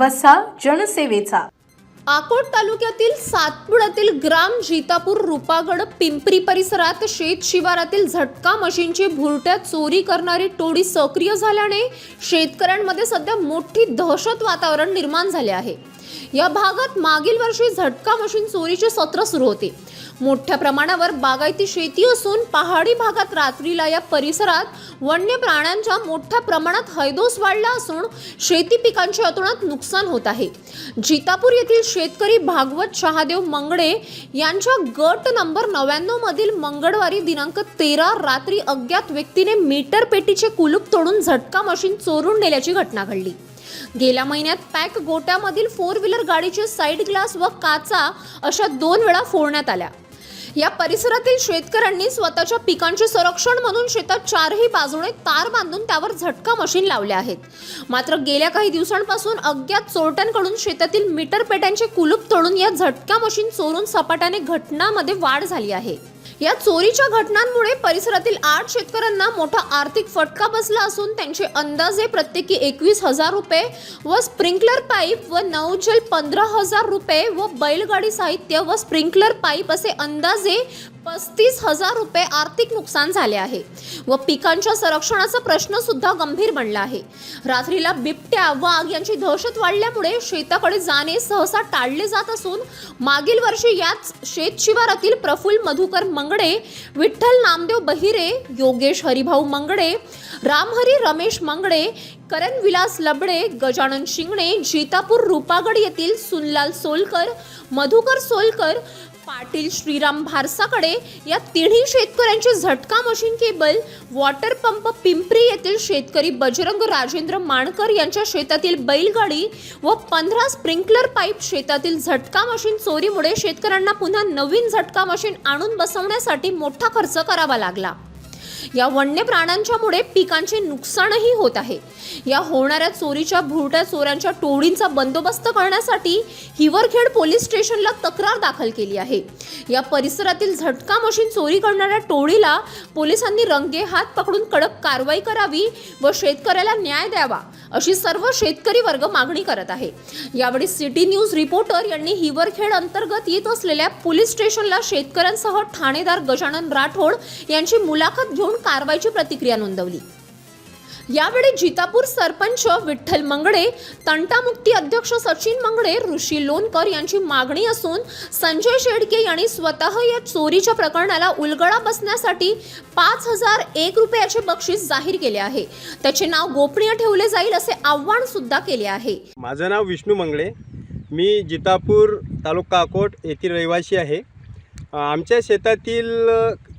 वसा जनसेवेचा. अकोट तालुक्यातील सातपुड्यातील ग्राम जितापूर रुपागड पिंपरी परिसरात शेत शिवारातील झटका मशीनची भुरट्या चोरी करणारी टोळी सक्रिय झाल्याने शेतकऱ्यांमध्ये सध्या मोठी दहशत वातावरण निर्माण झाले आहे. या भागात मागील वर्षी झटका मशीन चोरीचे सत्र सुरू होते. मोठ्या प्रमाणावर बागायती शेती असून पहाडी भागात रात्रीला या परिसरात वन्य प्राण्यांच्या मोठ्या प्रमाणात हैदोस वाढला असून शेती पिकांच्या अतोनात नुकसान होत आहे. जितापूर येथील शेतकरी भागवत शहादेव मंगडे यांच्या गट नंबर नव्याण्णव मधील मंगळवारी दिनांक तेरा रात्री अज्ञात व्यक्तीने मीटर पेटीचे कुलूप तोडून झटका मशीन चोरून नेल्याची घटना घडली. गेल्या महिन्यात पॅक गोट्यामधील फोर व्हीलर गाडीचे साईड ग्लास व काचा अशा दोन वेळा फोडण्यात आल्या. या परिसरातील शेतकऱ्यांनी स्वतःच्या पिकांचे संरक्षण म्हणून शेतात चारही बाजूने तार बांधून त्यावर झटका मशीन लावल्या आहेत. मात्र गेल्या काही दिवसांपासून अज्ञात चोरट्यांकडून शेतातील मीटर पेट्यांचे कुलूप तोडून या झटका मशीन चोरून सपाट्याने घटनामध्ये वाढ झाली आहे. या चोरीच्या घटनांमुळे परिसरातील आठ शेतकऱ्यांना मोठा आर्थिक फटका बसला असून त्यांचे अंदाजे प्रत्येकी एकवीस हजार रुपये व स्प्रिंकलर पाईप व नऊजल पंधरा हजार रुपये व बैलगाडी साहित्य व स्प्रिंकलर पाईप असे अंदाजे पस्तीस हजार रुपये आर्थिक नुकसान झाले आहे व पिकांच्या संरक्षणाचा प्रश्न सुद्धा गंभीर बनला आहे. रात्रीला बिबट्या वाघ यांची दहशत वाढल्यामुळे शेताकडे जाणे सहसा टाळले जात असून मागील वर्षी याच शेत शिवारातील प्रफुल्ल मधुकर मंगडे विठ्ठल नामदेव बहिरे योगेश हरिभाऊ मंगडे रामहरी रमेश मंगडे करण विलास लबडे गजानन शिंगणे जितापूर रुपागड येथील सुनलाल सोलकर मधुकर सोलकर पाटील श्रीराम भारसाकडे या तिन्ही शेतकऱ्यांचे झटका machine cable water pump Pimpri येथील शेतकरी बजरंग राजेंद्र माणकर यांच्या शेतातील बैलगाडी व पंधरा स्प्रिंकलर पाईप शेतातील झटका मशीन चोरीमुळे शेतकऱ्यांना पुन्हा नवीन झटका मशीन आणून बसवण्यासाठी मोठा खर्च करावा लागला. या वन्य प्राण्यांच्यामुळे पिकांचे नुकसानही होत आहे. या होणाऱ्या चोरीच्या भुरट्या चोऱ्यांच्या टोळींचा बंदोबस्त करण्यासाठी हिवरखेड पोलीस स्टेशनला तक्रार दाखल केली आहे. या परिसरातील झटका मशीन चोरी करणाऱ्या टोळीला पोलिसांनी रंगे हात पकडून कडक कारवाई करावी व शेतकऱ्याला न्याय द्यावा अशी सर्व शेतकरी वर्ग मागणी करत आहे. यावेळी सिटी न्यूज रिपोर्टर यांनी हिवरखेड अंतर्गत येत असलेल्या पोलीस स्टेशनला शेतकऱ्यांसह ठाणेदार गजानन राठोड यांची मुलाखत घेऊन कारवाईची प्रतिक्रिया नोंदवली. यावेळी जितापूर सरपंच विठ्ठल मंगडे तंटामुक्ती अध्यक्ष सचिन मंगडे ऋषी लोणकर यांची मागणी असून संजय शेडके यांनी स्वतः या चोरीच्या प्रकरणाला उलगडा बसण्यासाठी पाच हजार एक रुपयाचे बक्षीस जाहीर केले आहे. त्याचे नाव गोपनीय ठेवले जाईल असे आव्हान सुद्धा केले आहे. माझं नाव विष्णू मंगळे मी जितापूर तालुका अकोट येथील रहिवासी आहे. आमच्या शेतातील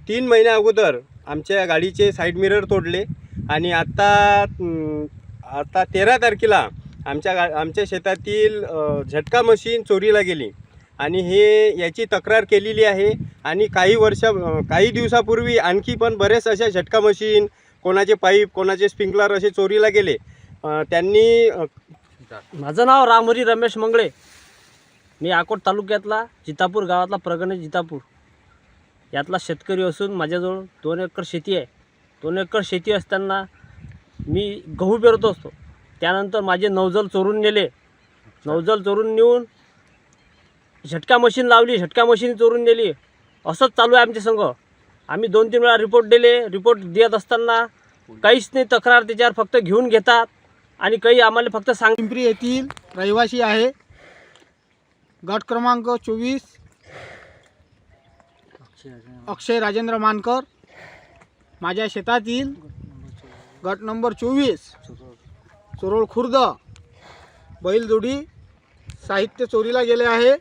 तीन महिन्या अगोदर आमच्या गाडीचे साईड मिरर तोडले. आणि आत्ता आता तेरा तारखेला आमच्या गा आमच्या शेतातील झटका मशीन चोरीला गेली. आणि हे याची तक्रार केलेली आहे. आणि काही वर्षा काही दिवसापूर्वी आणखी पण बरेच अशा झटका मशीन कोणाचे पाईप कोणाचे स्प्रिंकलर असे चोरीला गेले. त्यांनी माझं नाव रामहरी रमेश मंगळे. मी अकोट तालुक्यातला जितापूर गावातला प्रगणे जितापूर. यातला शेतकरी असून माझ्याजवळ दोन एकर शेती आहे. दोन एकर शेती असताना मी गहू पेरत असतो. त्यानंतर माझे नवजल चोरून नेले. नवजल चोरून नेऊन झटका मशीन लावली झटका मशीन चोरून नेली. असंच चालू आहे आमच्या संघ. आम्ही दोन तीन वेळा रिपोर्ट दिले. रिपोर्ट देत असताना काहीच नाही तक्रार त्याच्यावर फक्त घेऊन घेतात आणि काही आम्हाला फक्त सांग पिंपरी येथील रहिवासी आहे. गट क्रमांक चोवीस. अक्षय राजेंद्र मानकर. माझ्या शेतातील गट नंबर चोवीस. चोरोळ खुर्द बैलजोडी साहित्य चोरीला गेले आहे.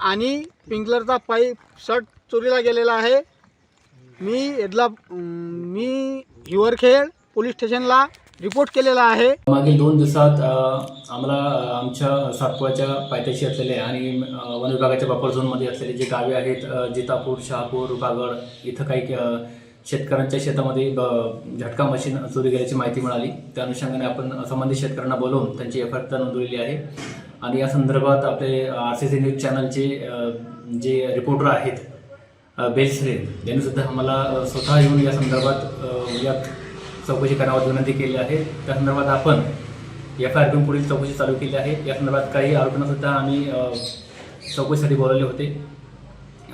आणि पिंकलरचा पाईप शर्ट चोरीला गेलेला आहे. मी येदला मी हिवरखेड पोलीस स्टेशनला रिपोर्ट केलेला आहे. मागील दोन दिवसात आम्हाला आमच्या सातपुराच्या पायथ्याशी असलेले आणि वन विभागाच्या बफर झोनमध्ये असलेले जे गावे आहेत जितापूर शहापूर रुपागड इथं काही शेतकऱ्यांच्या शेतामध्ये ब- झटका मशीन चोरी गेल्याची माहिती मिळाली. त्या अनुषंगाने आपण संबंधित शेतकऱ्यांना बोलवून त्यांची एफ आय नोंदवलेली आहे. आणि या संदर्भात आपले आर सी सी न्यूज चॅनलचे जे रिपोर्टर आहेत अ, बेलसरे यांनीसुद्धा आम्हाला स्वतः येऊन या संदर्भात या चौकशी करण्यावर विनंती केली आहे. त्या संदर्भात आपण एफ आय आर घेऊन पुढील चौकशी चालू केली आहे. या संदर्भात काही आरोपींनासुद्धा आम्ही चौकशीसाठी बोलावले होते.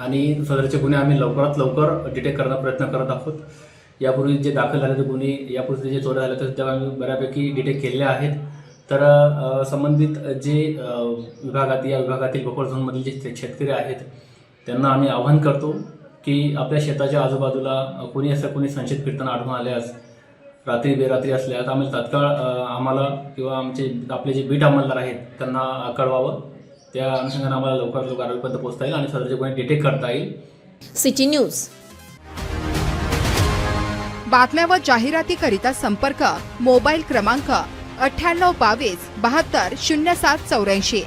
आणि सदरचे गुन्हे आम्ही लवकरात लवकर डिटेक्ट करण्याचा प्रयत्न करत आहोत. यापूर्वी जे दाखल झालेले गुन्हे यापूर्वी जे चोऱ्या झाल्या तर आम्ही बऱ्यापैकी डिटेक्ट केलेल्या आहेत. तर संबंधित जे विभागात या विभागातील भोकर झोनमधील जे शेतकरी आहेत त्यांना आम्ही आवाहन करतो की आपल्या शेताच्या आजूबाजूला कोणी असं कोणी संशयित फिरताना आढळून आल्यास रात्री बेरात्री असल्यास आम्ही तात्काळ आम्हाला किंवा आमचे आपले जे बीट अंमलदार आहेत त्यांना कळवावं. त्या अनुषंगाने आम्हाला लवकरात लवकर आरोग्यपर्यंत पोहोचता येईल आणि सदरचे गुन्हे डिटेक्ट करता येईल. City news. बातम्या व जाहिरातीकरिता संपर्क मोबाईल क्रमांक अठ्ठ्याण्णव बावीस बहात्तर शून्य सात चौऱ्याऐंशी.